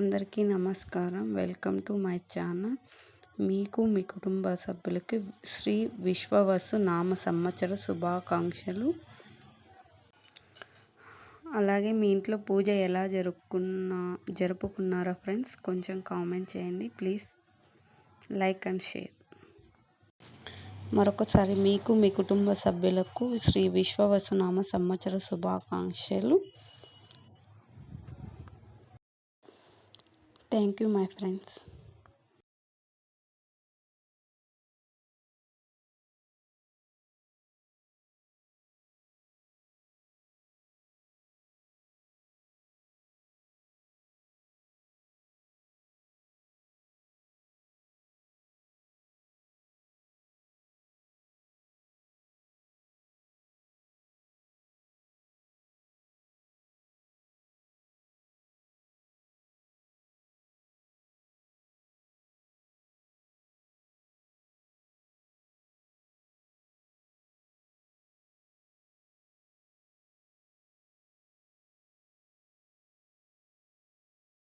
అందరికీ నమస్కారం. Welcome to my channel. మీకు మీ కుటుంబ సభ్యులకి శ్రీ విశ్వవసు నామ సంవత్సర శుభాకాంక్షలు. అలాగే మీ ఇంట్లో పూజ ఎలా జరుపుకున్న జరుపుకున్నారా ఫ్రెండ్స్? కొంచెం కామెంట్ చేయండి. Please like and share. మరొకసారి మీకు మీ కుటుంబ సభ్యులకు శ్రీ విశ్వవసునామ సంవత్సర శుభాకాంక్షలు. Thank you my friends